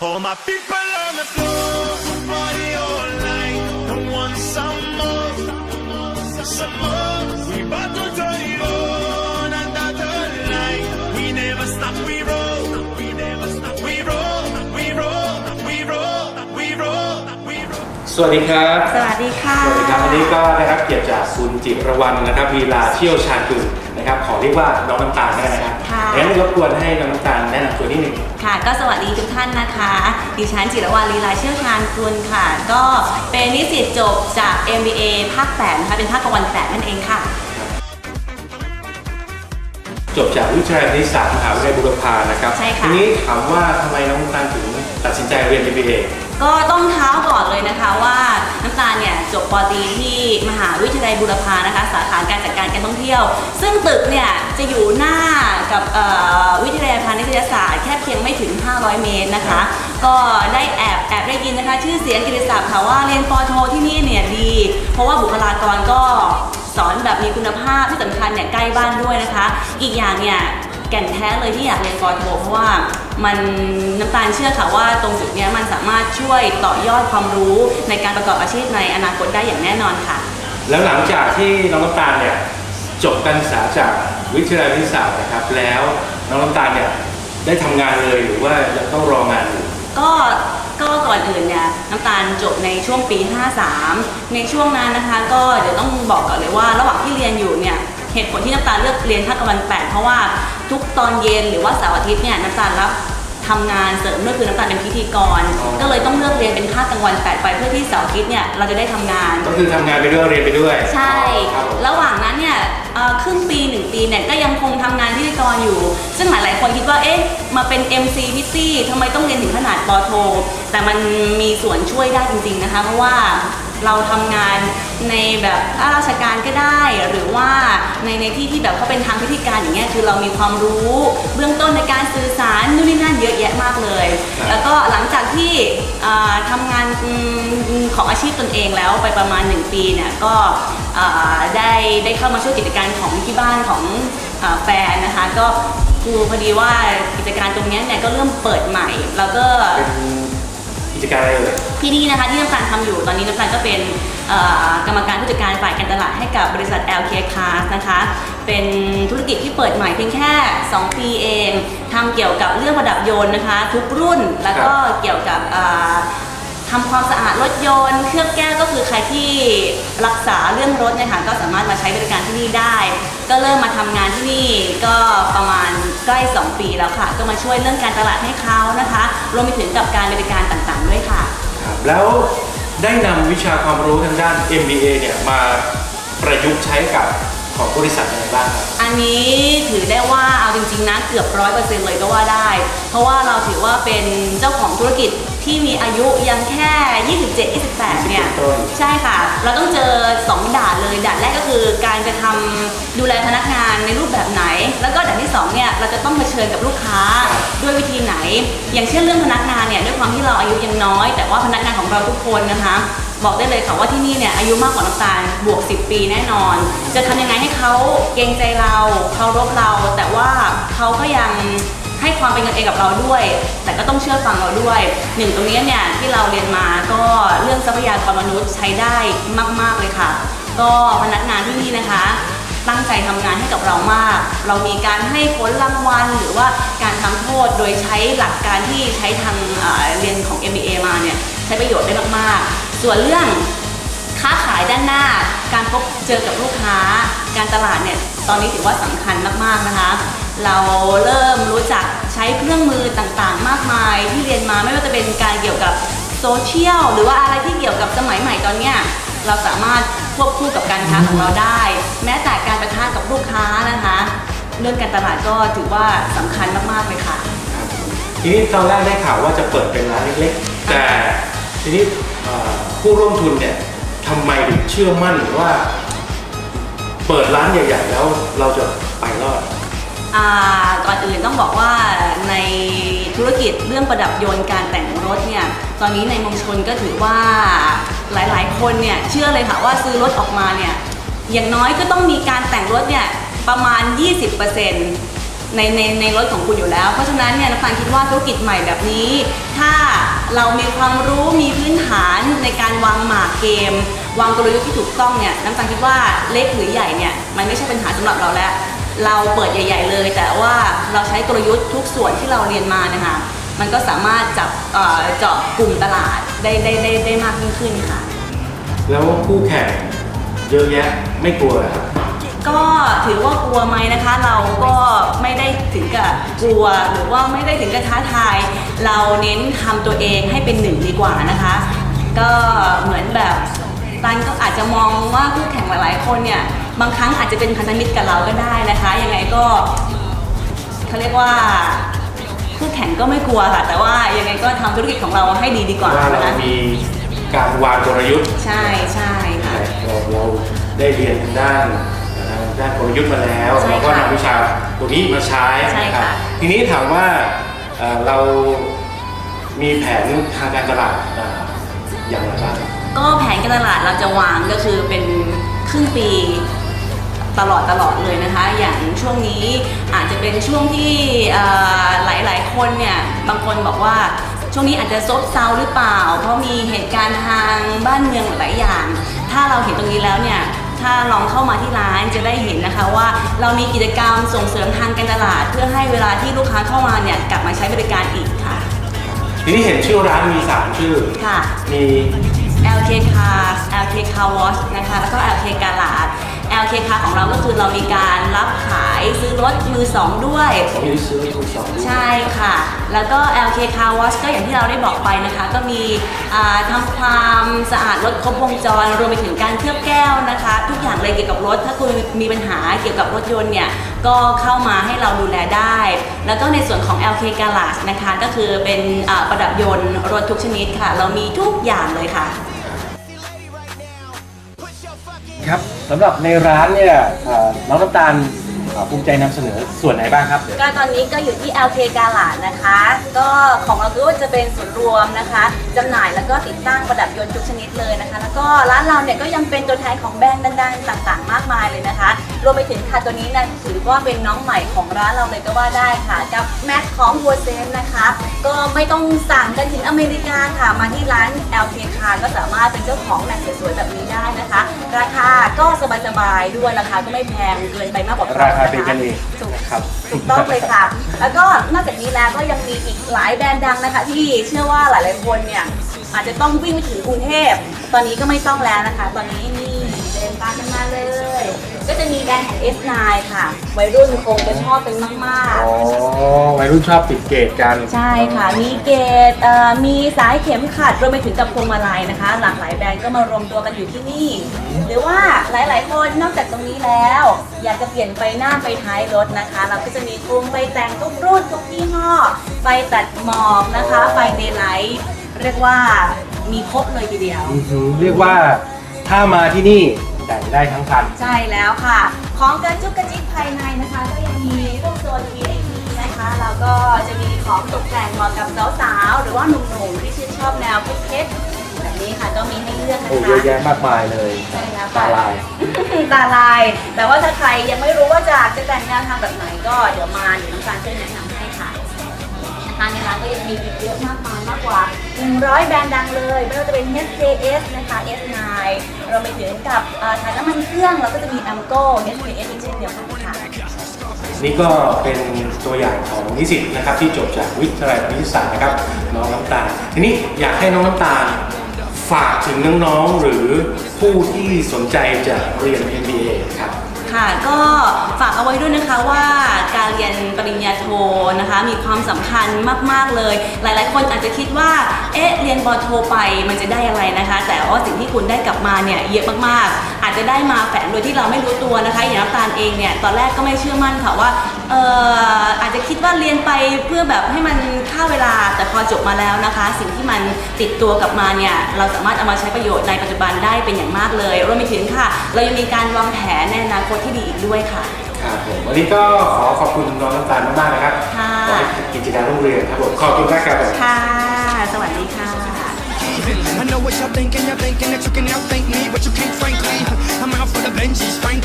All my people on the floor, party all night. Don't want some more, some more. We about to turn it on another night. We never stop, we roll, we never stop, we roll, we roll, we roll, we roll, we roll. สวัสดีครับ สวัสดีค่ะ สวัสดีครับวันนี้ก็ได้รับเกียรติจากคุณจิรวรรณนะครับวีลาเชี่ยวชาญกุลนะครับ ขอเรียกว่าน้องน้ำตาลได้นะครับค่ะ งั้นรบกวนให้น้องน้ำตาลแนะนำตัวนิดหนึ่งค่ะ ก็สวัสดีทุกท่านนะคะ ดิฉันจิรวรรณลีลาเชี่ยวชาญคุณค่ะ ก็เป็นนิสิตจบจาก MBA ภาค8นะคะเป็นภาคกลางวัน8นั่นเองค่ะ จบจากวิทยาลัยคณิตศาสตร์มหาวิทยาลัยบุรพานะครับ ใช่ค่ะ ทีนี้ถามว่าทำไมน้องน้ำตาลถึงตัดสินใจเรียน MBA ก็ต้องเท้าก่อนเลยนะคะว่าน้ำตาลเนี่ยจบปอตรีที่มหาวิทยาลัยบูรพานะคะ สาขาการจัดการการท่องเที่ยว ซึ่งตึกเนี่ยจะอยู่หน้า กับเอ่อวิทยาลัยพาณิชยศาสตร์แค่เพียงไม่ถึง 500 เมตรนะคะ ก็ได้แอบแอบได้ยินนะคะ ชื่อเสียงกิตติศัพท์ค่ะว่าเรียนปอโทที่นี่เนี่ยดี เพราะว่าบุคลากรก็สอนแบบมีคุณภาพที่สำคัญเนี่ยใกล้บ้านด้วยนะคะ อีกอย่างเนี่ยแก่นแท้เลยที่อยากเรียนปอโทเพราะว่ามันน้ำตาลเชื่อค่ะว่าตรงจุดเนี้ยมันสามารถช่วยต่อยอดความรู้ในการประกอบอาชีพในอนาคตได้อย่างแน่นอนค่ะ แล้วหลังจากที่น้องน้ำตาลเนี่ยจบการศึกษาจาก วิทยาลัยคณิตศาสตร์นะครับ แล้วน้องน้ำตาลเนี่ยได้ทำงานเลยหรือว่ายังต้องรองานอยู่ ก็ก็ก่อนอื่นเนี่ยน้ำตาลจบในช่วงปี 53 ในช่วงนั้นนะคะ ก็เดี๋ยวต้องบอกก่อนเลยว่า ระหว่างที่เรียนอยู่เนี่ยเหตุผลที่น้ำตาลเลือกเรียนภาคตะวันแปดเพราะว่าทุกตอนเย็นหรือว่าเสาร์อาทิตย์เนี่ยน้ำตาลรับ ทำงานเสริมด้วยคือน้ำตาลเป็นพิธีกรอ๋อก็เลยต้องเลือกเรียนเป็นภาคกลางวันแปดไปเพื่อที่เสาร์อาทิตย์เนี่ยเราจะได้ทำงาน ก็คือทำงานไปด้วยเรียนไปด้วย ใช่ครับผมระหว่างนั้นเนี่ยเอ่อครึ่งปีหนึ่งปีเนี่ยก็ยังคงทำงานพิธีกรอยู่ ซึ่งหลาย ๆ คนคิดว่าเอ๊ะมาเป็น MC พิตตี้ทำไมต้องเรียนถึงขนาดปอโท แต่มันมีส่วนช่วยได้จริง ๆ นะคะ เพราะว่า เราทำงานในแบบข้าราชการก็ได้ หรือว่าในในที่ที่แบบเขาเป็นทางพิธีการอย่างเงี้ยคือเรามีความรู้เบื้องต้นในการสื่อสารนู่นนี่นั่นเยอะแยะมากเลยครับแล้วก็หลังจากที่อ่าทำงานอืมของอาชีพตนเองแล้วไปประมาณ 1 ปีเนี่ยก็อ่าได้ได้เข้ามาช่วยกิจการของที่บ้านของอาแฟนนะคะก็คือพอดีว่ากิจการตรงเนี้ยเนี่ยก็เริ่มเปิดใหม่ แล้วก็ เป็น กิจการอะไรเอ่ย ที่นี่นะคะที่น้ำตาลทำอยู่ตอนนี้น้ำตาลก็เป็นเอ่อกรรมการผู้จัดการฝ่ายการตลาดให้กับบริษัท LK Cars นะคะเป็นธุรกิจที่เปิดใหม่เพียงแค่ 2 ปีเองทำเกี่ยวกับเรื่องประดับยนต์นะคะ ทุกรุ่นแล้วก็เกี่ยวกับอ่าทำความสะอาดรถยนต์เครื่องแก้วก็คือใครที่รักษาเรื่องรถเนี่ยค่ะก็สามารถมาใช้บริการที่นี่ได้ ก็เริ่มมาทำงานที่นี่ก็ประมาณใกล้ 2 ปีแล้วค่ะ ก็มาช่วยเรื่องการตลาดให้เขานะคะ รวมไปถึงกับการบริการต่างๆด้วยค่ะ ครับแล้วได้นำวิชาความรู้ทางด้าน MBA เนี่ยมาประยุกต์ใช้กับ ของบริษัทอะไรบ้างครับ อันนี้ถือได้ว่าเอาจริง ๆ นะเกือบร้อยเปอร์เซ็นต์เลยก็ว่าได้ เพราะว่าเราถือว่าเป็นเจ้าของธุรกิจที่มีอายุยังแค่ 27 28 เนี่ยต้นใช่ค่ะ เราต้องเจอ 2 ด่านเลย ด่านแรกก็คือการจะทำดูแลพนักงานในรูปแบบไหน แล้วก็ด่านที่ 2 เนี่ย เราจะต้องเผชิญกับลูกค้าด้วยวิธีไหน อย่างเช่นเรื่องพนักงานเนี่ย ด้วยความที่เราอายุยังน้อย แต่ว่าพนักงานของเราทุกคนนะคะ บอกได้เลยค่ะว่าที่นี่เนี่ยอายุมากกว่าน้ำตาลบวก 10 ปีแน่นอน จะทำยังไงให้เขาเกรงใจเราเคารพเรา แต่ว่าเขาก็ยังให้ความเป็นกันเองกับเราด้วย แต่ก็ต้องเชื่อฟังเราด้วยหนึ่งตรงนี้เนี่ยที่เราเรียนมาก็เรื่องทรัพยากรมนุษย์ใช้ได้มาก ๆเลยค่ะ ก็พนักงานที่นี่นะคะ ตั้งใจทำงานให้กับเรามาก เรามีการให้ผลรางวัลหรือว่าการทำโทษโดยใช้หลักการที่ใช้ทางเอ่อเรียนของ MBA มาเนี่ยใช้ประโยชน์ได้มากๆ ส่วนเรื่องค้าขายด้านหน้า การพบเจอกับลูกค้า การตลาดเนี่ย ตอนนี้ถือว่าสำคัญมากๆนะคะ เราเริ่มรู้จักใช้เครื่องมือต่างๆ มากมายที่เรียนมาไม่ว่าจะเป็นการเกี่ยวกับโซเชียลหรือว่าอะไรที่เกี่ยวกับสมัยใหม่ตอนเนี้ยเราสามารถควบคู่กับการค้าของเราได้ แม้แต่การประทะกับลูกค้านะคะ เรื่องการตลาดก็ถือว่าสำคัญมากๆเลยค่ะ ทีนี้ตอนแรกได้ข่าวว่าจะเปิดเป็นร้านเล็กๆ แต่ ทีนี้ผู้ร่วมทุนเนี่ยทำไมถึงเชื่อมั่นว่า เปิดร้านใหญ่ๆแล้วเราจะไปรอดอ่าก่อนอื่นต้องบอกว่าในธุรกิจเรื่องประดับยนต์การแต่งรถเนี่ยตอนนี้ในมงชนก็ถือว่าหลายๆ คนเนี่ยเชื่อเลยค่ะว่าซื้อรถออกมาเนี่ยอย่างน้อยก็ต้องมีการแต่งรถเนี่ยประมาณ 20%เในในในรถของคุณอยู่แล้ว เพราะฉะนั้นเนี่ยน้ำตาลคิดว่าธุรกิจใหม่แบบนี้ ถ้าเรามีความรู้มีพื้นฐานในการวางหมากเกม วางกลยุทธ์ที่ถูกต้องเนี่ยน้ำตาลคิดว่าเล็กหรือใหญ่เนี่ยมันไม่ใช่ปัญหาสำหรับเราแล้ว เราเปิดใหญ่ ๆ เลย แต่ว่าเราใช้กลยุทธ์ทุกส่วนที่เราเรียนมานะคะมันก็สามารถจับเอ่อเจาะกลุ่มตลาดได้ได้ได้ได้มากยิ่งขึ้นค่ะ แล้วคู่แข่งเยอะแยะไม่กลัวเหรอครับ ก็ถือว่ากลัวไหมนะคะ เราก็ไม่ได้ถึงกับกลัวหรือว่าไม่ได้ถึงกับท้าทาย เราเน้นทำตัวเองให้เป็นหนึ่งดีกว่านะคะ ก็เหมือนแบบตันก็อาจจะมองว่าคู่แข่งหลาย ๆ คนเนี่ยบางครั้งอาจจะเป็นพันธมิตรกับเราก็ได้นะคะยังไงก็เขาเรียกว่าคู่แข่งก็ไม่กลัวค่ะ แต่ว่ายังไงก็ทำธุรกิจของเราให้ดีดีกว่าว่านะเราคะมีการวางกลยุทธ์ใช่ใช่ค่ะ เราเราได้เรียนทางด้านทาง ด้านกลยุทธ์มาแล้วใช่เราก็ค่ะนำวิชาตัวนี้มาใช้ใช่นะค่ะครับทีนี้ถามว่าเอ่อเรามีแผนทางการตลาดเอ่ออย่างไรบ้าง ก็แผนการตลาดเราจะวางก็คือเป็นครึ่งปีตลอดตลอดเลยนะคะ อย่างช่วงนี้อาจจะเป็นช่วงที่เอ่อหลายๆ คนเนี่ยบางคนบอกว่าช่วงนี้อาจจะซบเซาหรือเปล่า เพราะมีเหตุการณ์ทางบ้านเมืองหลายอย่าง ถ้าเราเห็นตรงนี้แล้วเนี่ย ถ้าลองเข้ามาที่ร้านจะได้เห็นนะคะว่าเรามีกิจกรรมส่งเสริมทางการตลาด เพื่อให้เวลาที่ลูกค้าเข้ามาเนี่ยกลับมาใช้บริการอีกค่ะ ทีนี้เห็นชื่อร้านมีสามชื่อค่ะ มี LK Cars LK Car Wash นะคะ แล้วก็ LK Garage LK Car ของเราก็คือเรามีการรับขายซื้อรถมือสองด้วยของมีซื้อทุกสองด้วย ใช่ค่ะ แล้วก็ LK Car Wash ก็อย่างที่เราได้บอกไปนะคะ ก็มีอ่าทำความสะอาดรถครบวงจร รวมไปถึงการเคลือบแก้วนะคะ ทุกอย่างเลยเกี่ยวกับรถ ถ้าคุณมีปัญหาเกี่ยวกับรถยนต์เนี่ยก็เข้ามาให้เราดูแลได้ แล้วก็ในส่วนของ LK Garage นะคะ ก็คือเป็นอ่าประดับยนต์รถทุกชนิดค่ะ เรามีทุกอย่างเลยค่ะ ครับสำหรับในร้านเนี่ยน้องน้ำตาล เอ่อภูมิใจนำเสนอส่วนไหนบ้างครับ ก็ตอนนี้ก็อยู่ที่ LK กาลาดนะคะ ก็ของเราก็จะเป็นศูนย์รวมนะคะจำหน่ายแล้วก็ติดตั้งประดับยนต์ทุกชนิดเลยนะคะ แล้วก็ร้านเราเนี่ยก็ยังเป็นตัวแทนของแบรนด์ดังๆต่างๆ มากมายเลยนะคะ รวมไปถึงค่ะตัวนี้นะถือว่าเป็นน้องใหม่ของร้านเราเลยก็ว่าได้ค่ะกับแมทของวัวเซนนะคะ ก็ไม่ต้องสั่งกันถึงอเมริกาค่ะมาที่ร้าน LK คาก็สามารถเป็นเจ้าของแมทสวยๆแบบนี้ได้นะคะ ราคาก็สบายๆด้วยราคาก็ไม่แพงเกินไปมากกว่า ราคาเป็นกันเองถูกนะครับ ถูกต้องเลยค่ะ แล้วก็นอกจากนี้แล้วก็ยังมีอีกหลายแบรนด์ดังนะคะ ที่เชื่อว่าหลายๆคนเนี่ยอาจจะต้องวิ่งไปถึงกรุงเทพ ตอนนี้ก็ไม่ต้องแล้วนะคะ ตอนนี้นี่เดินตามกันมาเลย ก็จะมีแบรนด์ของ S9 ค่ะ วัยรุ่นคงจะชอบเป็นมากอ๋อวัยรุ่นชอบติดเกตกัน ๆ ใช่ค่ะ มีเกตเอ่อมีสายเข็มขัดรวมไปถึงกับพวงมาลัยนะคะ หลากหลายแบรนด์ก็มารวมตัวกันอยู่ที่นี่ หรือว่าหลายๆ คนนอกจากตรงนี้แล้ว อยากจะเปลี่ยนไฟหน้าไฟท้ายรถนะคะ เราก็จะมีกลุ่มไฟแต่งทุกรุ่นทุกยี่ห้อ ไฟตัดหมอกนะคะ ไฟเดย์ไลท์เรียกว่ามีครบเลยทีเดียว อื้อหือเรียกว่าถ้ามาที่นี่ แต่งได้ทั้งคัน ใช่แล้วค่ะ ของกระจุกกระจิกภายในนะคะ ก็ยังมีพวกโซน VIP นะคะ แล้วก็จะมีของตกแต่งเหมาะกับสาวๆ หรือว่าหนุ่มๆ ที่ชื่นชอบแนวเพชรๆแบบนี้ค่ะก็มีให้เลือกนะโอ้คะเยอะแยะมากมายเลยใช่แล้วตาค่ะลาย ตาลาย แต่ว่าถ้าใครยังไม่รู้ว่าจะจะแต่งแนวทางแบบไหนก็เดี๋ยวมาเดี๋ยวน้องการช่วยแนะนำ ให้ค่ะในร้านก็ยังมีอีกเยอะมากมายมากกว่า 100 แบรนด์ดังเลยไม่ว่าจะเป็น HJS นะคะ S9 รวมไปถึงกับถ่ายน้ำมันเครื่องเราก็จะมี Amco HJS อีกเช่นเดียวกันค่ะนี่ก็เป็นตัวอย่างของนิสิตนะครับที่จบจากวิทยาลัยพาณิชยศาสตร์นะครับน้องน้ำตาลทีนี้อยากให้น้องน้ำตาลฝากถึงน้องๆหรือผู้ที่สนใจจะเรียน MBA ครับ ค่ะ ก็ฝากเอาไว้ด้วยนะคะว่าการเรียนปริญญาโทนะคะมีความสำคัญมาก ๆ เลย หลาย ๆ คนอาจจะคิดว่า เอ๊ะ เรียนปอโทไปมันจะได้อะไรนะคะ แต่ว่าสิ่งที่คุณได้กลับมาเนี่ยเยอะมาก ๆ อาจจะได้มาแฝงโดยที่เราไม่รู้ตัวนะคะอย่างน้ำตาลเองเนี่ยตอนแรกก็ไม่เชื่อมั่นค่ะว่าเอออาจจะคิดว่าเรียนไปเพื่อแบบให้มันค่าเวลาแต่พอจบมาแล้วนะคะ สิ่งที่มันติดตัวกลับมาเนี่ยเราสามารถเอามาใช้ประโยชน์ในปัจจุบันได้เป็นอย่างมากเลยรวมไปถึงค่ะ เรายังมีการวางแผนในอนาคตที่ดีอีกด้วยค่ะ ครับผมวันนี้ก็ขอขอบคุณน้องน้ำตาลมากๆนะครับค่ะ ขอให้กิจการรุ่งเรืองครับผมขอบคุณมากครับผมค่ะ สวัสดีค่ะ I know what y'all thinking, you're thinking that you can outthink me, but you can't frankly. I'm out for the Benjis, frankly.